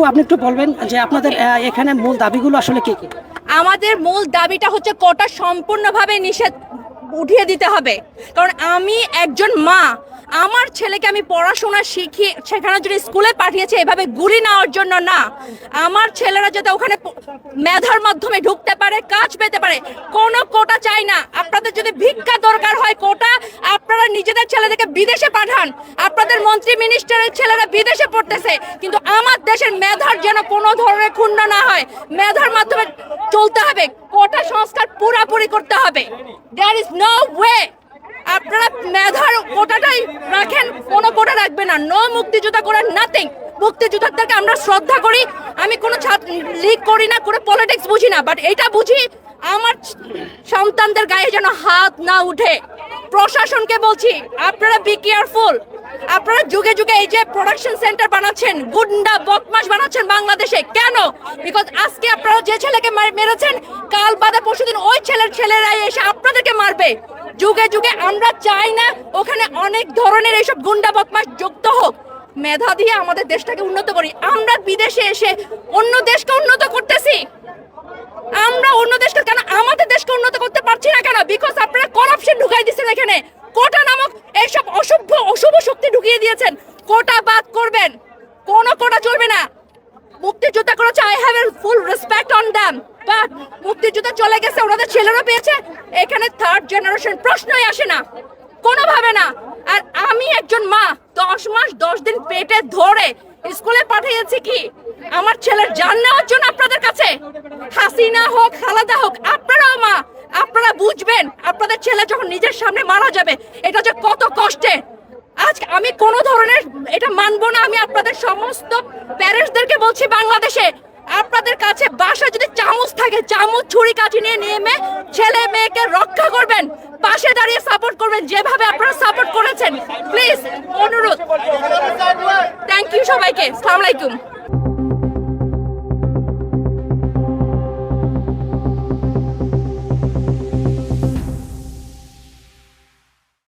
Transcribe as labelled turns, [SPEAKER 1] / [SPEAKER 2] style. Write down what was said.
[SPEAKER 1] আপু, আপনি একটু বলবেন যে আপনাদের এখানে মূল দাবিগুলো আসলে কি কি?
[SPEAKER 2] আমাদের মূল দাবিটা হচ্ছে কোটা সম্পূর্ণভাবে নিষেধ উঠিয়ে দিতে হবে। কারণ আমি একজন মা, আমার ছেলেকে আমি পড়াশোনা শিখিয়ে, শেখানোর জন্য স্কুলে পাঠিয়েছি, এভাবে গুলি নেওয়ার জন্য না। আমার ছেলেরা যাতে ওখানে মেধার মাধ্যমে ঢুকতে পারে, কাজ পেতে পারে, কোনো কোটা চাই না। আপনাদের যদি ভিক্ষা দরকার হয় কোটা আপনারা নিজেদের ছেলেদেরকে বিদেশে পাঠান। আপনাদের মন্ত্রী মিনিস্টারের ছেলেরা বিদেশে পড়তেছে। কিন্তু আমার দেশের মেধার যেন কোনো ধরনের ক্ষুণ্ণ না হয়, মেধার মাধ্যমে চলতে হবে, কোটা সংস্কার পুরাপুরি করতে হবে। দেয়ার ইজ নো ওয়ে আপনারা মেধার কোটাটাই রাখেন, কোনো কোটা রাখবে না। নো মুক্তিযোদ্ধা করার নাথিং মুক্তিযোদ্ধাদেরকে আমরা শ্রদ্ধা করি। আমি কোনো লিগ করি না, কোনো পলিটিক্স বুঝি না। বাট এটা বুঝি, আমার সন্তানদের গায়ে যেন হাত না উঠে। প্রশাসনকে বলছি, আপনারা বি কেয়ারফুল আপনারা যুগে যুগে এই যে প্রোডাকশন সেন্টার বানাচ্ছেন, গুন্ডা বদমাস বানাচ্ছেন বাংলাদেশে, কেন? বিকজ আজকে আপনারা যে ছেলেকে মার- মেরেছেন, কাল বাদে পরশুদিন ওই ছেলের ছেলেরাই এসে আপনাদেরকে মারবে। যুগে যুগে আমরা চাই না ওখানে অনেক ধরনের এইসব গুন্ডা বদমাস যুক্ত হোক। মেধা দিয়ে আমাদের দেশটাকে উন্নত করি। আমরা বিদেশে এসে অন্য দেশকে উন্নত করতেছি। আমরা অন্য দেশকে কেন, আমাদের দেশকে উন্নত করতে পারছি না কেন? বিকজ আপনারা করাপশন ঢুকাই দিচ্ছেন এখানে। কোটা নামক এইসব অসভ্য, অশুভ শক্তি ঢুকিয়ে দিয়েছেন। কোটা বাদ করবেন। কোনো কোটা চলবে না। মুক্তিযোদ্ধা করেছে I have a full respect on them but মুক্তিযোদ্ধা চলে গেছে, ওনাদের ছেলেরা পেয়েছে। এখানে থার্ড জেনারেশন প্রশ্নই আসে না। কোনোভাবে না। আর আমি একজন মা, দশ মাস, দশ দিন পেটে ধরে স্কুলে পাঠিয়েছি কি? আমার ছেলের জান নেওয়ার জন্য আপনাদের কাছে? হাসিনা হোক, খালাদা হোক, আপনারাও মা, আপনারা বুঝবেন, আপনাদের ছেলে যখন নিজের সামনে মারা যাবে, এটা যে কত কষ্টে। আজ আমি কোন ধরনের এটা মানবো না, আমি আপনাদের সমস্ত প্যারেন্টসদেরকে বলছি বাংলাদেশে, আপনাদের কাছে বাসা যদি চামচ থাকে, চামচ ছুরি কাঠি নিয়ে নেমে ছেলে মেয়েকে রক্ষা করবেন, পাশে দাঁড়িয়ে সাপোর্ট করবেন, যেভাবে আপনারা সাপোর্ট করেছেন প্লিজ অনুরোধ। থ্যাংক ইউ সবাইকে আসসালামু আলাইকুম।